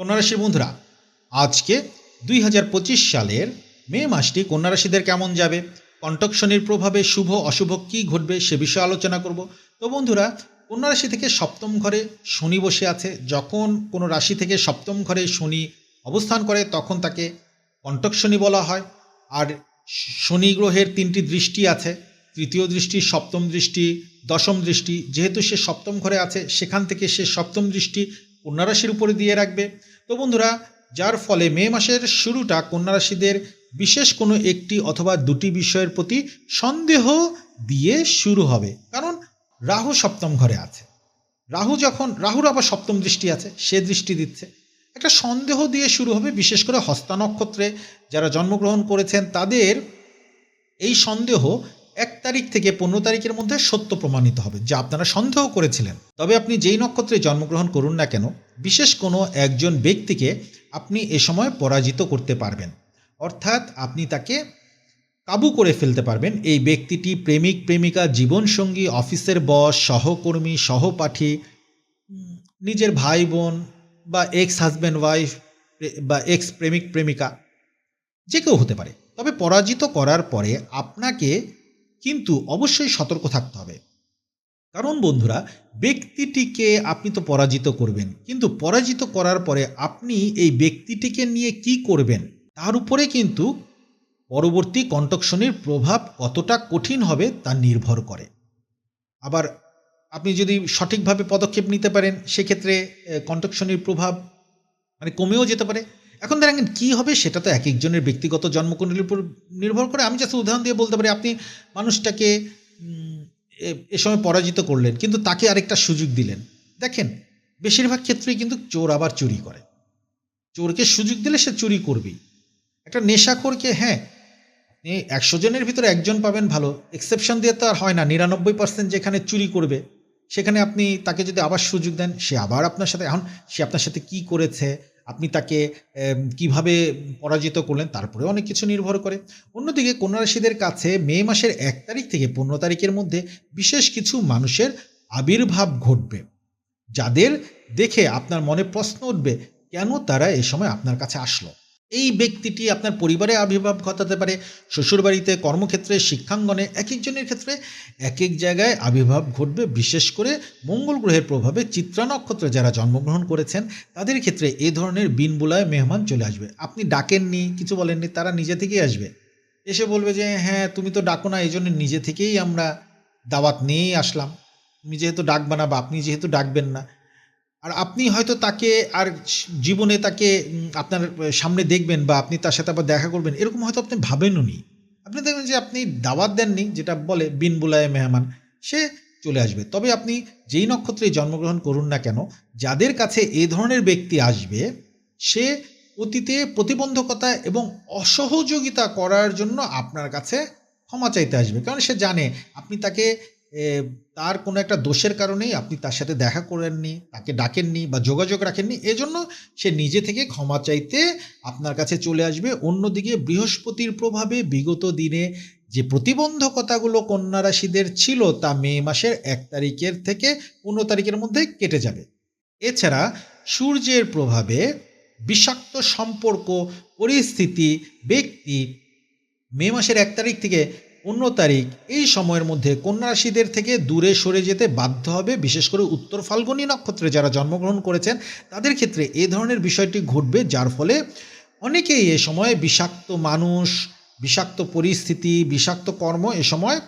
কন্যা রাশির বন্ধুরা, আজকে দুই হাজার পঁচিশ সালের মে মাসটি কন্যা রাশিদের কেমন যাবে? কণ্টক শনির প্রভাবে শুভ, অশুভ কী ঘটবে সে বিষয়ে আলোচনা করব। তো বন্ধুরা, কন্যা রাশি থেকে সপ্তম ঘরে শনি বসে আছে। যখন কোনো রাশি থেকে সপ্তম ঘরে শনি অবস্থান করে, তখন তাকে কণ্টক শনি বলা হয়। আর শনি গ্রহের তিনটি দৃষ্টি আছে। তৃতীয় দৃষ্টি, সপ্তম দৃষ্টি, দশম দৃষ্টি। যেহেতু সে সপ্তম ঘরে আছে, সেখান থেকে সে সপ্তম দৃষ্টি কন্যা রাশির উপরে দিয়ে রাখবে। তো বন্ধুরা, যার ফলে মে মাসের শুরুটা কন্যা রাশিদের বিশেষ কোনো একটি অথবা দুটি বিষয়ের প্রতি সন্দেহ দিয়ে শুরু হবে। কারণ রাহু সপ্তম ঘরে আছে। রাহু যখন, রাহুর আবার সপ্তম দৃষ্টি আছে, সে দৃষ্টি দিচ্ছে। একটা সন্দেহ দিয়ে শুরু হবে, বিশেষ করে হস্তা নক্ষত্রে। যারা জন্মগ্রহণ করেছেন, তাদের এই সন্দেহ এক তারিখ থেকে পনেরো তারিখের মধ্যে সত্য প্রমাণিত হবে, যা আপনারা সন্দেহ করেছিলেন। তবে আপনি যেই নক্ষত্রে জন্মগ্রহণ করুন না কেন, বিশেষ কোনো একজন ব্যক্তিকে আপনি এ সময় পরাজিত করতে পারবেন। অর্থাৎ আপনি তাকে কাবু করে ফেলতে পারবেন। এই ব্যক্তিটি প্রেমিক, প্রেমিকা, জীবনসঙ্গী, অফিসের বস, সহকর্মী, সহপাঠী, নিজের ভাই বোন বা এক্স হাজব্যান্ড ওয়াইফ বা এক্স প্রেমিক প্রেমিকা, যে কেউ হতে পারে। তবে পরাজিত করার পরে আপনাকে কিন্তু অবশ্যই সতর্ক থাকতে হবে। কারণ বন্ধুরা ব্যক্তিটিকে আপনি তো পরাজিত করবেন কিন্তু পরাজিত করার পরে আপনি এই ব্যক্তিটিকে নিয়ে কি করবেন তার উপরে কিন্তু পরবর্তী কণ্টকশনির প্রভাব কতটা কঠিন হবে তা নির্ভর করে। আবার আপনি যদি সঠিকভাবে পদক্ষেপ নিতে পারেন সেক্ষেত্রে এ, কণ্টক শনির প্রভাব মানে কমেও যেতে পারে। এখন দেখেন কি হবে সেটা তো এক একজনের ব্যক্তিগত জন্মকুণ্ডলীর উপর নির্ভর করে। আমি জাস্ট উদাহরণ দিয়ে বলতে পারি, আপনি মানুষটাকে এ- সময় পরাজিত করলেন, কিন্তু তাকে আরেকটা সুযোগ দিলেন। দেখেন, বেশিরভাগ ক্ষেত্রেই কিন্তু চোর আবার চুরি করে। চোরকে সুযোগ দিলে সে চুরি করবেই। একটা নেশাখোরকে হ্যাঁ আপনি একশো জনের ভিতরে একজন পাবেন ভালো। এক্সেপশন দিয়ে তো আর হয় না। নিরানব্বই পার্সেন্ট যেখানে চুরি করবে, সেখানে আপনি তাকে যদি আবার সুযোগ দেন, সে আবার আপনার সাথে, এখন সে আপনার সাথে কি করেছে আপনি তাকে কীভাবে পরাজিত করলেন তারপরে অনেক কিছু নির্ভর করে। অন্যদিকে কন্যা রাশিদের কাছে মে মাসের এক তারিখ থেকে পনেরো তারিখের মধ্যে বিশেষ কিছু মানুষের আবির্ভাব ঘটবে, যাদের দেখে আপনার মনে প্রশ্ন উঠবে, কেন তারা এ সময় আপনার কাছে আসলো? এই ব্যক্তিটি আপনার পরিবারে আবির্ভাব ঘটাতে পারে, শ্বশুরবাড়িতে কর্মক্ষেত্রে, শিক্ষাঙ্গনে এক একজনের ক্ষেত্রে এক এক জায়গায় আবির্ভাব ঘটবে। বিশেষ করে মঙ্গল গ্রহের প্রভাবে চিত্রা নক্ষত্রে যারা জন্মগ্রহণ করেছেন, তাদের ক্ষেত্রে এ ধরনের বিনবুলায় মেহমান চলে আসবে। আপনি ডাকেননি, কিছু বলেননি, তারা নিজে থেকেই আসবে। এসে বলবে যে হ্যাঁ তুমি তো ডাকো না এই জন্য নিজে থেকেই আমরা দাওয়াত নিয়েই আসলাম। তুমি যেহেতু ডাকবা না বা আপনি যেহেতু ডাকবেন না আর আপনি হয়তো তাকে আর জীবনে তাকে আপনার সামনে দেখবেন বা আপনি তার সাথে আবার দেখা করবেন, এরকম হয়তো আপনি ভাবেনও নি আপনি দেখবেন যে আপনি দাওয়াত দেননি, যেটা বলে বিন বুলায় মেহমান, সে চলে আসবে। তবে আপনি যেই নক্ষত্রে জন্মগ্রহণ করুন না কেন, যাদের কাছে এ ধরনের ব্যক্তি আসবে, সে অতীতে প্রতিবন্ধকতা এবং অসহযোগিতা করার জন্য আপনার কাছে ক্ষমা চাইতে আসবে। কারণ সে জানে, আপনি তাকে তার কোনো একটা দোষের কারণেই আপনি তার সাথে দেখা করেননি, তাকে ডাকেননি বা যোগাযোগ রাখেননি, এজন্য সে নিজে থেকে ক্ষমা চাইতে আপনার কাছে চলে আসবে। অন্যদিকে বৃহস্পতির প্রভাবে বিগত দিনে যে প্রতিবন্ধকতাগুলো কন্যা রাশিদের ছিল তা মে মাসের এক তারিখের থেকে পনেরো তারিখের মধ্যে কেটে যাবে। এছাড়া সূর্যের প্রভাবে বিষাক্ত সম্পর্ক, পরিস্থিতি, ব্যক্তি মে মাসের এক তারিখ থেকে পনেরো তারিখ। এই সময়ের মধ্যে কন্যা রাশিদের থেকে দূরে সরে যেতে বাধ্য হবে, বিশেষ করে উত্তর ফাল্গুনী নক্ষত্রে যারা জন্মগ্রহণ করেছেন, তাদের ক্ষেত্রে এ ধরনের বিষয়টি ঘটবে, যার ফলে অনেকেই এ সময় বিষাক্ত মানুষ, বিষাক্ত পরিস্থিতি, বিষাক্ত কর্ম এ সময়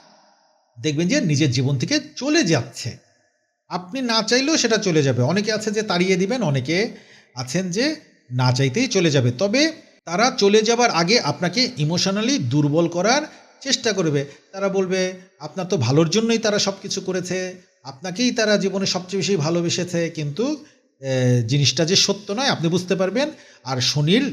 দেখবেন যে নিজের জীবন থেকে চলে যাচ্ছে। আপনি না চাইলেও সেটা চলে যাবে। অনেকে আছে যে তাড়িয়ে দিবেন, অনেকে আছেন যে না চাইতেই চলে যাবে। তবে তারা চলে যাবার আগে আপনাকে ইমোশনালি দুর্বল করার চেষ্টা করবে। তারা বলবে, আপনার তো ভালোর জন্যই তারা সব কিছু করেছে। আপনাকেই তারা জীবনে সবচেয়ে বেশি ভালোবেসেছে। কিন্তু জিনিসটা যে সত্য নয়, আপনি বুঝতে পারবেন। আর শনির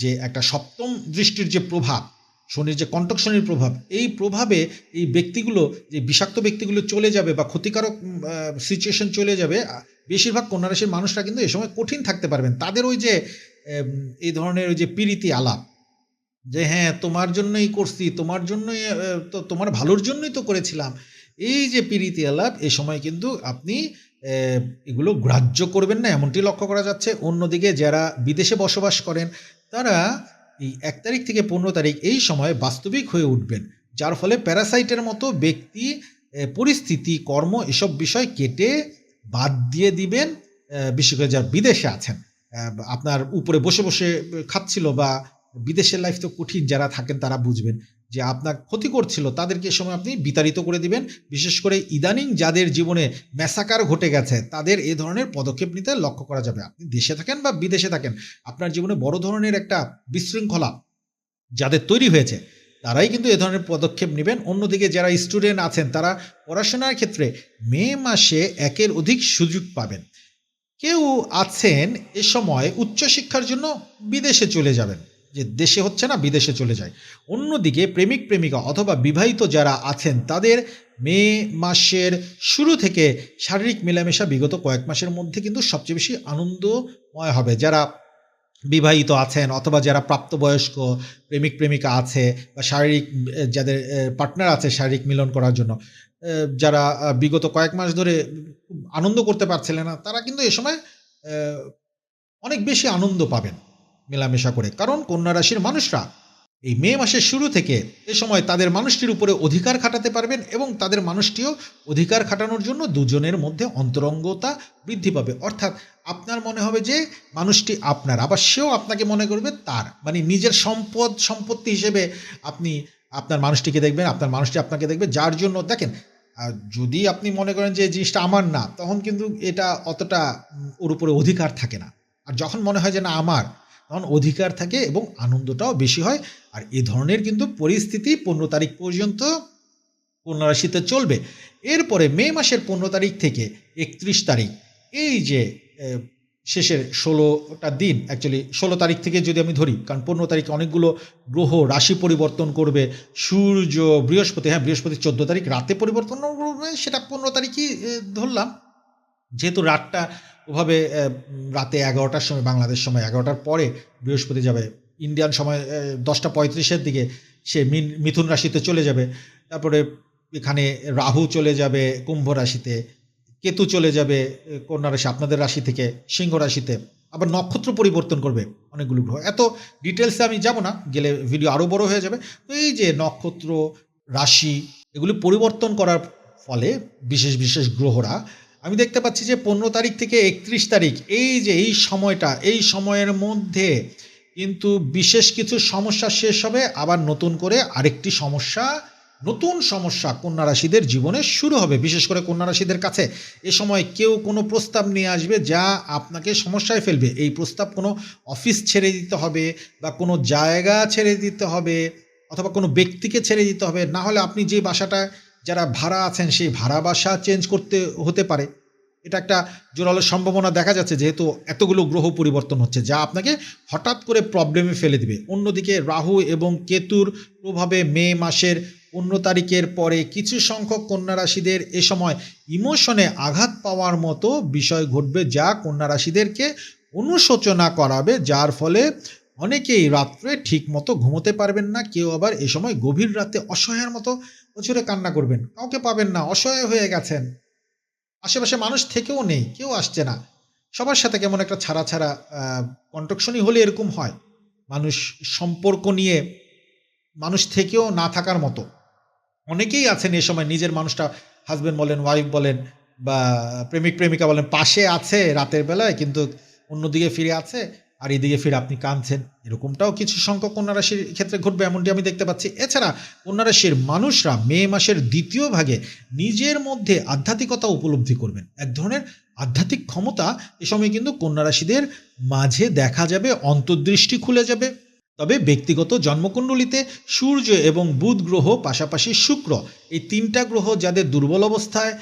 যে একটা সপ্তম দৃষ্টির যে প্রভাব, শনির যে কণ্টক শনির প্রভাব, এই প্রভাবে এই ব্যক্তিগুলো, যে বিষাক্ত ব্যক্তিগুলো চলে যাবে বা ক্ষতিকারক সিচুয়েশন চলে যাবে বেশিরভাগ কন্যা রাশির মানুষরা কিন্তু এ সময় কঠিন থাকতে পারবেন। তাদের ওই যে এই ধরনের ওই যে পিরিতি আলাপ যে হ্যাঁ তোমার জন্যই করছি, তোমার জন্যই তো তোমার ভালোর জন্যই তো করেছিলাম। এই যে পিরিতি আলাপ, এ সময় কিন্তু আপনি এগুলো গ্রাহ্য করবেন না, এমনটি লক্ষ্য করা যাচ্ছে। অন্যদিকে যারা বিদেশে বসবাস করেন, তারা এই এক তারিখ থেকে পনেরো তারিখ এই সময় বাস্তবিক হয়ে উঠবেন। যার ফলে প্যারাসাইটের মতো ব্যক্তি পরিস্থিতি, কর্ম এসব বিষয় কেটে বাদ দিয়ে দিবেন বিশেষ করে যারা বিদেশে আছেন। আপনার উপরে বসে বসে খাচ্ছিল বা বিদেশের লাইফ তো কঠিন, যারা থাকেন তারা বুঝবেন যে আপনার ক্ষতি করছিল, তাদেরকে সময় আপনি বিতাড়িত করে দিবেন। বিশেষ করে ইদানিং যাদের জীবনে ম্যাসাকার ঘটে গেছে, তাদের এ ধরনের পদক্ষেপ নিতে লক্ষ্য করা যাবে। আপনি দেশে থাকেন বা বিদেশে থাকেন, আপনার জীবনে বড় ধরনের একটা বিশৃঙ্খলা যাদের তৈরি হয়েছে, তারাই কিন্তু এ ধরনের পদক্ষেপ নেবেন। অন্যদিকে যারা স্টুডেন্ট আছেন, তারা পড়াশোনার ক্ষেত্রে মে মাসে একের অধিক সুযোগ পাবেন। কেউ আছেন এ সময় উচ্চশিক্ষার জন্য বিদেশে চলে যাবেন। যে দেশে হচ্ছে না, বিদেশে চলে যায়। অন্যদিকে প্রেমিক প্রেমিকা অথবা বিবাহিত যারা আছেন, তাদের মে মাসের শুরু থেকে শারীরিক মেলামেশা বিগত কয়েক মাসের মধ্যে কিন্তু সবচেয়ে বেশি আনন্দময় হবে। যারা বিবাহিত আছেন অথবা যারা প্রাপ্তবয়স্ক, প্রেমিক প্রেমিকা আছে বা শারীরিক, যাদের পার্টনার আছে শারীরিক মিলন করার জন্য যারা বিগত কয়েক মাস ধরে আনন্দ করতে পারছিলেন না, তারা কিন্তু এ সময় অনেক বেশি আনন্দ পাবেন। মেলামেশা করে। কারণ কন্যা রাশির মানুষরা এই মে মাসের শুরু থেকে এ সময় তাদের মানুষটির উপরে অধিকার খাটাতে পারবেন এবং তাদের মানুষটিও অধিকার খাটানোর জন্য দুজনের মধ্যে অন্তরঙ্গতা বৃদ্ধি পাবে। অর্থাৎ আপনার মনে হবে যে মানুষটি আপনার, আবার সেও আপনাকে মনে করবে তার। মানে নিজের সম্পদ, সম্পত্তি হিসেবে আপনি আপনার মানুষটিকে দেখবেন, আপনার মানুষটি আপনাকে দেখবে যার জন্য, দেখেন, আর যদি আপনি মনে করেন যে জিনিসটা আমার না, তখন কিন্তু এটা অতটা ওর উপরে অধিকার থাকে না। আর যখন মনে হয় যে না, আমার তখন অধিকার থাকে এবং আনন্দটাও বেশি হয়। আর এ ধরনের কিন্তু পরিস্থিতি পনেরো তারিখ পর্যন্ত কন্যা রাশিতে চলবে। এরপরে মে মাসের পনেরো তারিখ থেকে একত্রিশ তারিখ, এই যে শেষের ষোলোটা দিন অ্যাকচুয়ালি ষোলো তারিখ থেকে যদি আমি ধরি, কারণ পনেরো তারিখে অনেকগুলো গ্রহ রাশি পরিবর্তন করবে, সূর্য, বৃহস্পতি হ্যাঁ বৃহস্পতি চোদ্দ তারিখ রাতে পরিবর্তন করবে, সেটা পনেরো তারিখই ধরলাম। যেহেতু রাতটা ওভাবে রাতে এগারোটার সময়, বাংলাদেশ সময় এগারোটার পরে বৃহস্পতি যাবে। ইন্ডিয়ান সময় দশটা পঁয়ত্রিশের দিকে সে মিন, মিথুন রাশিতে চলে যাবে। তারপরে এখানে রাহু চলে যাবে, কুম্ভ রাশিতে, কেতু চলে যাবে কন্যা রাশি, আপনাদের রাশি থেকে, সিংহ রাশিতে। আবার নক্ষত্র পরিবর্তন করবে অনেকগুলো গ্রহ। এত ডিটেলসে আমি যাব না, গেলে ভিডিও আরও বড় হয়ে যাবে। তো এই যে নক্ষত্র, রাশি, এগুলি পরিবর্তন করার ফলে বিশেষ বিশেষ গ্রহরা আমি দেখতে পাচ্ছি যে পনেরো তারিখ থেকে একত্রিশ তারিখ, এই যে এই সময়টা, এই সময়ের মধ্যে কিন্তু বিশেষ কিছু সমস্যা শেষ হবে, আবার নতুন করে আরেকটি সমস্যা, নতুন সমস্যা কন্যা রাশিদের জীবনে শুরু হবে, বিশেষ করে কন্যা রাশিদের কাছে। এ সময় কেউ কোনো প্রস্তাব নিয়ে আসবে যা আপনাকে সমস্যায় ফেলবে। এই প্রস্তাব কোনো অফিস ছেড়ে দিতে হবে বা কোনো জায়গা ছেড়ে দিতে হবে অথবা কোনো ব্যক্তিকে ছেড়ে দিতে হবে। না হলে আপনি যে বাসাটায় যারা ভাড়া আছেন, সেই ভাড়া বাসা চেঞ্জ করতে হতে পারে। এটা একটা জোরালো সম্ভাবনা দেখা যাচ্ছে, যেহেতু এতগুলো গ্রহ পরিবর্তন হচ্ছে, যা আপনাকে হঠাৎ করে প্রবলেমে ফেলে দিবে। অন্যদিকে রাহু এবং কেতুর প্রভাবে মে মাসের পনেরো তারিখের পরে কিছু সংখ্যক কন্যা রাশিদের এ সময় ইমোশনে আঘাত পাওয়ার মতো বিষয় ঘটবে, যা কন্যা রাশিদেরকে অনুশোচনা করাবে, যার ফলে অনেকেই রাত্রে ঠিক মতো ঘুমোতে পারবেন না, কেউ আবার এ সময় গভীর রাতে অসহায়ের মতো প্রচুরে কান্না করবেন, কাউকে পাবেন না, অসহায় হয়ে গেছেন। আশেপাশে মানুষ থেকেও নেই, কেউ আসছে না। সবার সাথে কেমন একটা ছাড়া ছাড়া কন্ট্রাকশনই হলে এরকম হয়। মানুষ সম্পর্ক নিয়ে মানুষ থেকেও না থাকার মতো। অনেকেই আছেন এ সময় নিজের মানুষটা হাজব্যান্ড বলেন ওয়াইফ বলেন, বা প্রেমিক প্রেমিকা বলেন, পাশে আছে রাতের বেলায়, কিন্তু অন্যদিকে ফিরে আছে। আর এদিকে ফিরে আপনি কাঁদছেন। এরকমটাও কিছু সংখ্যক কন্যা রাশির ক্ষেত্রে ঘটবে, এমনটি আমি দেখতে পাচ্ছি। এছাড়া কন্যা রাশির মানুষরা মে মাসের দ্বিতীয় ভাগে নিজের মধ্যে আধ্যাত্মিকতা উপলব্ধি করবেন। এক ধরনের আধ্যাত্মিক ক্ষমতা এ সময় কিন্তু কন্যা রাশিদের মাঝে দেখা যাবে, অন্তর্দৃষ্টি খুলে যাবে। তবে ব্যক্তিগত জন্মকুণ্ডলিতে সূর্য এবং বুধ গ্রহ, পাশাপাশি শুক্র এই তিনটা গ্রহ যাদের দুর্বল অবস্থায়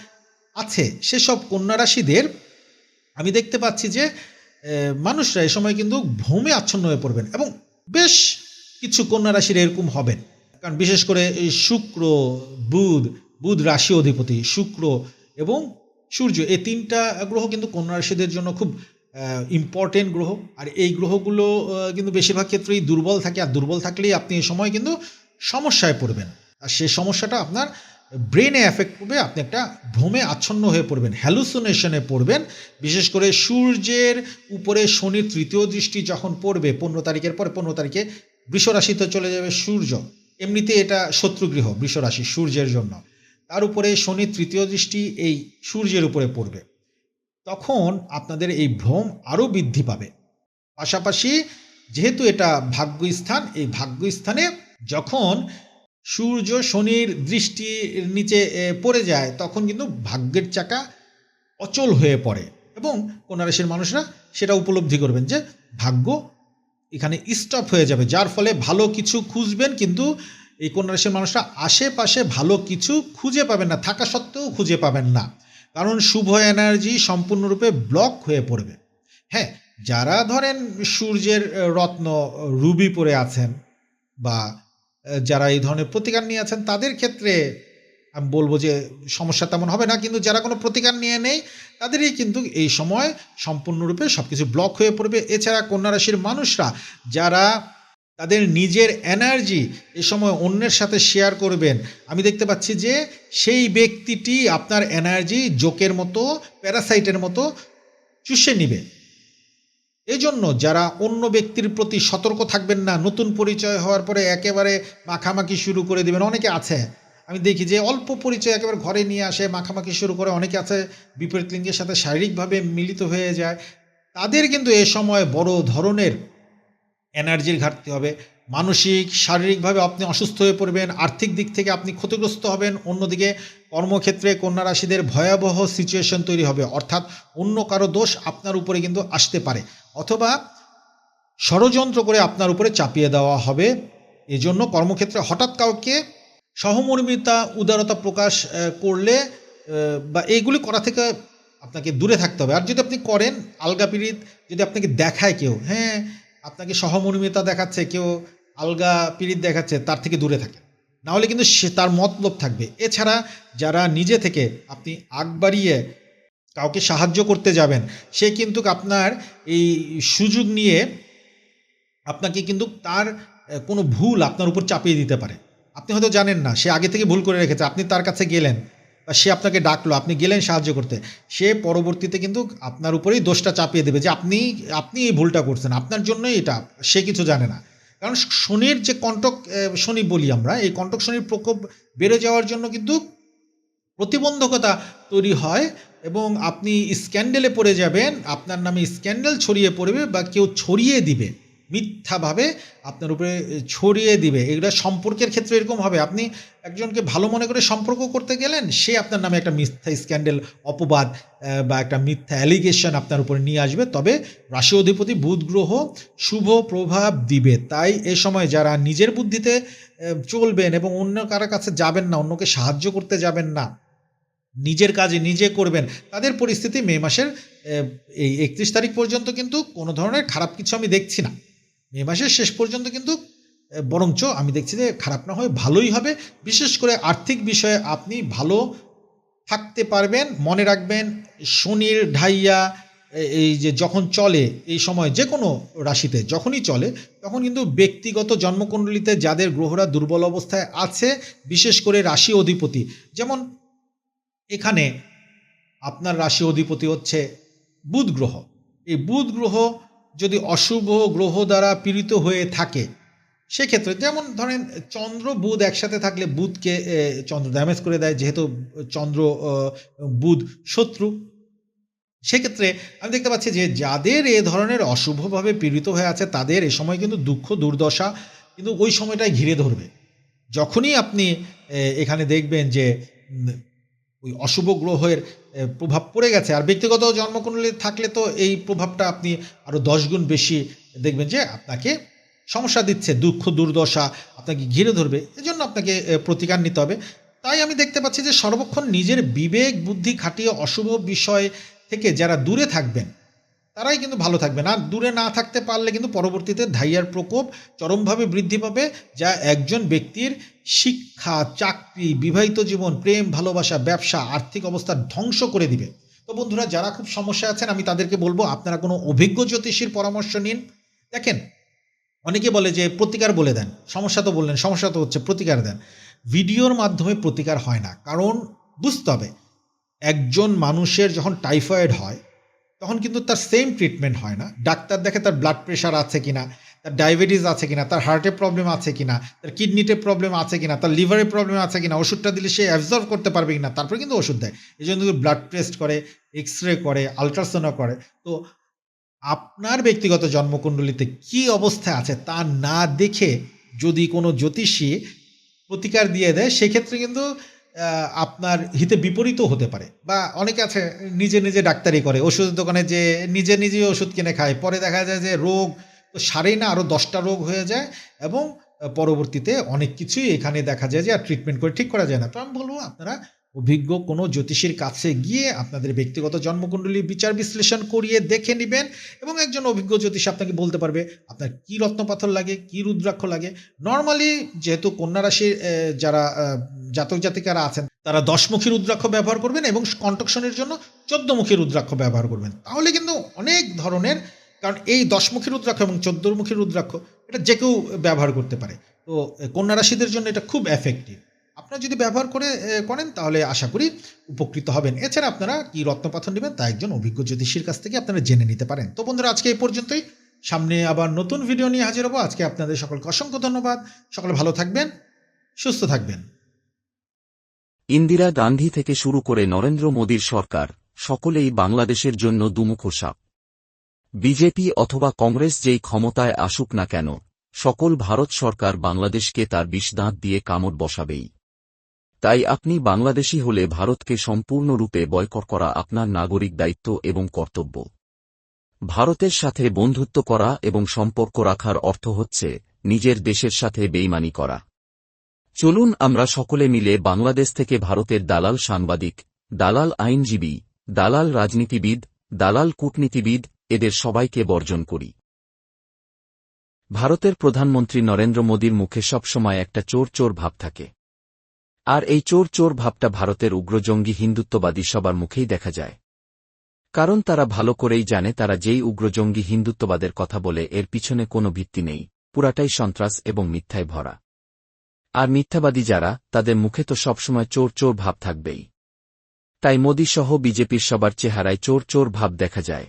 আছে, সেসব কন্যা রাশিদের আমি দেখতে পাচ্ছি যে মানুষরা এ সময় কিন্তু ভূমে আচ্ছন্ন হয়ে পড়বেন এবং বেশ কিছু কন্যা রাশির এরকম হবেন। কারণ বিশেষ করে শুক্র, বুধ বুধ রাশি অধিপতি, শুক্র এবং সূর্য, এই তিনটা গ্রহ কিন্তু কন্যা রাশিদের জন্য খুব ইম্পর্টেন্ট গ্রহ। আর এই গ্রহগুলো কিন্তু বেশিরভাগ ক্ষেত্রেই দুর্বল থাকে, আর দুর্বল থাকলেই আপনি এই সময় কিন্তু সমস্যায় পড়বেন। আর সেই সমস্যাটা আপনার ব্রেনে এফেক্ট করবে, আপনি একটা ভ্রমে আচ্ছন্ন হয়ে পড়বেন হ্যালুসিনেশনে পড়বেন। বিশেষ করে সূর্যের উপরে শনির তৃতীয় দৃষ্টি যখন পড়বে, পনেরো তারিখের পরে পনেরো তারিখে বৃষরাশিতে চলে যাবে সূর্য। এমনিতে এটা শত্রুগৃহ বৃষরাশি, সূর্যের জন্য। তার উপরে শনির তৃতীয় দৃষ্টি এই সূর্যের উপরে পড়বে। তখন আপনাদের এই ভ্রম আরও বৃদ্ধি পাবে। পাশাপাশি যেহেতু এটা ভাগ্যস্থান, এই ভাগ্যস্থানে যখন সূর্য শনির দৃষ্টির নিচে পড়ে যায়, তখন কিন্তু ভাগ্যের চাকা অচল হয়ে পড়ে এবং কন্যা রাশির মানুষরা সেটা উপলব্ধি করবেন যে ভাগ্য এখানে স্টপ হয়ে যাবে। যার ফলে ভালো কিছু খুঁজবেন কিন্তু এই কন্যা রাশির মানুষরা আশেপাশে ভালো কিছু খুঁজে পাবেন না, থাকা সত্ত্বেও খুঁজে পাবেন না। কারণ শুভ এনার্জি সম্পূর্ণরূপে ব্লক হয়ে পড়বে। হ্যাঁ যারা ধরেন সূর্যের রত্ন, রুবি পরে আছেন বা যারা এই ধরনের প্রতিকার নিয়ে আছেন, তাদের ক্ষেত্রে আমি বলব যে সমস্যা তেমন হবে না। কিন্তু যারা কোনো প্রতিকার নিয়ে নেই, তাদেরই কিন্তু এই সময় সম্পূর্ণরূপে সব কিছু ব্লক হয়ে পড়বে। এছাড়া কন্যা রাশির মানুষরা যারা তাদের নিজের এনার্জি এ সময় অন্যের সাথে শেয়ার করবেন, আমি দেখতে পাচ্ছি যে সেই ব্যক্তিটি আপনার এনার্জি জোকের মতো, প্যারাসাইটের মতো চুষে নিবে। এই জন্য যারা অন্য ব্যক্তির প্রতি সতর্ক থাকবেন না, নতুন পরিচয় হওয়ার পরে একেবারে মাখামাখি শুরু করে দেবেন। অনেকে আছে, আমি দেখি যে অল্প পরিচয় একেবারে ঘরে নিয়ে আসে, মাখামাখি শুরু করে, অনেকে আছে বিপরীত লিঙ্গের সাথে শারীরিকভাবে মিলিত হয়ে যায়। তাদের কিন্তু এ সময় বড় ধরনের এনার্জির ঘাটতি হবে। মানসিক, শারীরিকভাবে আপনি অসুস্থ হয়ে পড়বেন, আর্থিক দিক থেকে আপনি ক্ষতিগ্রস্ত হবেন, অন্যদিকে কর্মক্ষেত্রে কন্যা রাশিদের ভয়াবহ সিচুয়েশন তৈরি হবে। অর্থাৎ অন্য কারও দোষ আপনার উপরে কিন্তু আসতে পারে অথবা ষড়যন্ত্র করে আপনার উপরে চাপিয়ে দেওয়া হবে। এজন্য কর্মক্ষেত্রে হঠাৎ কাউকে সহমর্মিতা, উদারতা প্রকাশ করলে বা এইগুলি করা থেকে আপনাকে দূরে থাকতে হবে। আর যদি আপনি করেন, আলগা পীড়িত, যদি আপনাকে দেখায় কেউ হ্যাঁ আপনাকে সহমর্মিতা দেখাচ্ছে কেউ আলগা পীড়িত দেখাচ্ছে, তার থেকে দূরে থাকে। না হলে কিন্তু সে তার মতলব থাকবে। এছাড়া যারা নিজে থেকে আপনি আগ বাড়িয়ে কাউকে সাহায্য করতে যাবেন, সে কিন্তু আপনার এই সুযোগ নিয়ে আপনাকে কিন্তু তার কোনো ভুল আপনার উপর চাপিয়ে দিতে পারে। আপনি হয়তো জানেন না, সে আগে থেকে ভুল করে রেখেছে, আপনি তার কাছে গেলেন বা সে আপনাকে ডাকলো, আপনি গেলেন সাহায্য করতে, সে পরবর্তীতে কিন্তু আপনার উপরেই দোষটা চাপিয়ে দেবে যে আপনি আপনি এই ভুলটা করছেন, আপনার জন্যই এটা, সে কিছু জানে না। কারণ শনির যে কণ্টক শনি বলি আমরা, এই কণ্টক শনির প্রকোপ বেড়ে যাওয়ার জন্য কিন্তু প্রতিবন্ধকতা তৈরি হয় এবং আপনি স্ক্যান্ডেলে পড়ে যাবেন, আপনার নামে স্ক্যান্ডেল ছড়িয়ে পড়বে বা কেউ ছড়িয়ে দিবে। মিথ্যাভাবে আপনার উপরে ছড়িয়ে দিবে। এগুলো সম্পর্কের ক্ষেত্রে এরকম হবে। আপনি একজনকে ভালো মনে করে সম্পর্ক করতে গেলেন, সে আপনার নামে একটা মিথ্যা স্ক্যান্ডেল অপবাদ বা একটা মিথ্যা অ্যালিগেশন আপনার উপরে নিয়ে আসবে। তবে রাশি অধিপতি বুধ গ্রহ শুভ প্রভাব দিবে। তাই এ সময় যারা নিজের বুদ্ধিতে চলবেন এবং অন্য কারও কাছে যাবেন না, অন্যকে সাহায্য করতে যাবেন না, নিজের কাজে নিজে করবেন, তাদের পরিস্থিতি মে মাসের এই একত্রিশ তারিখ পর্যন্ত কিন্তু কোনো ধরনের খারাপ কিছু আমি দেখছি না। মে মাসের শেষ পর্যন্ত কিন্তু বরঞ্চ আমি দেখছি যে খারাপ না হয় ভালোই হবে। বিশেষ করে আর্থিক বিষয়ে আপনি ভালো থাকতে পারবেন, মনে রাখবেন, শনির ঢাইয়া এই যে যখন চলে এই সময় যে কোনো রাশিতে যখনই চলে, তখন কিন্তু ব্যক্তিগত জন্মকুণ্ডলিতে যাদের গ্রহরা দুর্বল অবস্থায় আছে, বিশেষ করে রাশি অধিপতি, যেমন এখানে আপনার রাশি অধিপতি হচ্ছে বুধ গ্রহ। এই বুধ গ্রহ যদি অশুভ গ্রহ দ্বারা পীড়িত হয়ে থাকে, সেক্ষেত্রে যেমন ধরেন চন্দ্র বুধ একসাথে থাকলে বুধকে চন্দ্র ড্যামেজ করে দেয়, যেহেতু চন্দ্র বুধ শত্রু, সেক্ষেত্রে আমি দেখতে পাচ্ছি যে যাদের এ ধরনের অশুভভাবে পীড়িত হয়ে আছে, তাদের এ সময় কিন্তু দুঃখ, দুর্দশা কিন্তু ওই সময়টাই ঘিরে ধরবে। যখনই আপনি এখানে দেখবেন যে ওই অশুভ গ্রহের প্রভাব পড়ে গেছে। আর ব্যক্তিগত জন্মকুণ্ডলী থাকলে তো এই প্রভাবটা আপনি আরও গুণ বেশি দেখবেন যে আপনাকে সমস্যা দিচ্ছে, দুঃখ, দুর্দশা আপনাকে ঘিরে ধরবে। এজন্য আপনাকে প্রতিকার নিতে হবে। তাই আমি দেখতে পাচ্ছি যে সর্বক্ষণ নিজের বিবেক, বুদ্ধি খাটিয়ে অশুভ বিষয় থেকে যারা দূরে থাকবেন তারাই কিন্তু ভালো থাকবে না। দূরে না থাকতে পারলে কিন্তু পরবর্তীতে ধাইয়ার প্রকোপ চরমভাবে বৃদ্ধি পাবে, যা একজন ব্যক্তির শিক্ষা, চাকরি, বিবাহিত জীবন, প্রেম, ভালোবাসা, ব্যবসা, আর্থিক অবস্থা ধ্বংস করে দিবে। তো বন্ধুরা, যারা খুব সমস্যা আছেন, আমি তাদেরকে বলব, আপনারা কোনো অভিজ্ঞ জ্যোতিষীর পরামর্শ নিন। দেখেন, অনেকে বলে যে প্রতিকার বলে দেন। সমস্যা তো বললেন, সমস্যা তো হচ্ছে প্রতিকার দেন। ভিডিওর মাধ্যমে প্রতিকার হয় না, কারণ বুঝতে হবে, একজন মানুষের যখন টাইফয়েড হয় তখন কিন্তু তার সেম ট্রিটমেন্ট হয় না। ডাক্তার দেখে তার ব্লাড প্রেশার আছে কিনা, তার ডায়াবেটিস আছে কিনা, তার হার্টের প্রবলেম আছে কিনা, তার কিডনিতে প্রবলেম আছে কিনা, তার লিভারের প্রবলেম আছে কিনা, ওষুধটা দিলে সে অ্যাবজর্ভ করতে পারবে কিনা, তারপরে কিন্তু ওষুধ দেয়। এই জন্য ব্লাড টেস্ট করে এক্স রে করে আলট্রাসাউন্ড করে। তো আপনার ব্যক্তিগত জন্মকুণ্ডলিতে কি অবস্থায় আছে তা না দেখে যদি কোনো জ্যোতিষী প্রতিকার দিয়ে দেয়, সেক্ষেত্রে কিন্তু আপনার হিতে বিপরীতও হতে পারে। বা অনেকে আছে, নিজে নিজে ডাক্তারি করে, ওষুধের দোকানে যে নিজে নিজে ওষুধ কিনে খায়। পরে দেখা যায় যে রোগ সারেই না আরও দশটা রোগ হয়ে যায় এবং পরবর্তীতে অনেক কিছুই এখানে দেখা যায় যে আর ট্রিটমেন্ট করে ঠিক করা যায় না। তো আমি বলব, আপনারা অভিজ্ঞ কোনো জ্যোতিষীর কাছে গিয়ে আপনাদের ব্যক্তিগত জন্মকুণ্ডলী বিচার বিশ্লেষণ করিয়ে দেখে নেবেন এবং একজন অভিজ্ঞ জ্যোতিষ আপনাকে বলতে পারবে, আপনার কি রত্নপাথর লাগে, কি রুদ্রাক্ষ লাগে। নর্মালি যেহেতু কন্যা রাশির যারা জাতক জাতিকারা আছেন, তারা দশমুখী রুদ্রাক্ষ ব্যবহার করবেন এবং কন্টকশনের জন্য চোদ্দমুখী রুদ্রাক্ষ ব্যবহার করবেন। তাহলে কিন্তু অনেক ধরনের, কারণ এই দশমুখী রুদ্রাক্ষ এবং চোদ্দমুখী রুদ্রাক্ষ, এটা যে কেউ ব্যবহার করতে পারে। তো কন্যা রাশিদের জন্য এটা খুব এফেক্টিভ আপনারা যদি ব্যবহার করে করেন, তাহলে আশা করি উপকৃত হবেন। এছাড়া আপনারা কি রত্নপাথর নেবেন, তা একজন অভিজ্ঞ জ্যোতিষীর কাছ থেকে আপনারা জেনে নিতে পারেন। তো বন্ধুরা, আজকে এই পর্যন্তই। সামনে আবার নতুন ভিডিও নিয়ে হাজির হব। আজকে আপনাদের সকলকে অসংখ্য ধন্যবাদ। সকলে ভালো থাকবেন, সুস্থ থাকবেন। ইন্দিরা গান্ধী থেকে শুরু করে নরেন্দ্র মোদীর সরকার, সকলেই বাংলাদেশের জন্য দুমুখো সাপ বিজেপি অথবা কংগ্রেস যেই ক্ষমতায় আসুক না কেন, সকল ভারত সরকার বাংলাদেশকে তার বিষদাঁত দিয়ে কামড় বসাবেই। তাই আপনি বাংলাদেশী হলে ভারতকে সম্পূর্ণরূপে বয়কট করা আপনার নাগরিক দায়িত্ব এবং কর্তব্য। ভারতের সাথে বন্ধুত্ব করা এবং সম্পর্ক রাখার অর্থ হচ্ছে নিজের দেশের সাথে বেইমানি করা। চলুন আমরা সকলে মিলে বাংলাদেশ থেকে ভারতের দালাল সাংবাদিক, দালাল আইনজীবী, দালাল রাজনীতিবিদ, দালাল কূটনীতিবিদ এদের সবাইকে বর্জন করি। ভারতের প্রধানমন্ত্রী নরেন্দ্র মোদীর মুখে সবসময় একটা চোর চোর ভাব থাকে। আর এই চোর চোর ভাবটা ভারতের উগ্রজঙ্গি হিন্দুত্ববাদী সবার মুখেই দেখা যায়। কারণ তারা ভালো করেই জানে তারা যেই উগ্রজঙ্গি হিন্দুত্ববাদের কথা বলে এর পিছনে কোনো ভিত্তি নেই, পুরাটাই সন্ত্রাস এবং মিথ্যায় ভরা। আর মিথ্যাবাদী যারা, তাদের মুখে তো সবসময় চোর চোর ভাব থাকবেই। তাই মোদী সহ বিজেপির সবার চেহারায় চোর চোর ভাব দেখা যায়।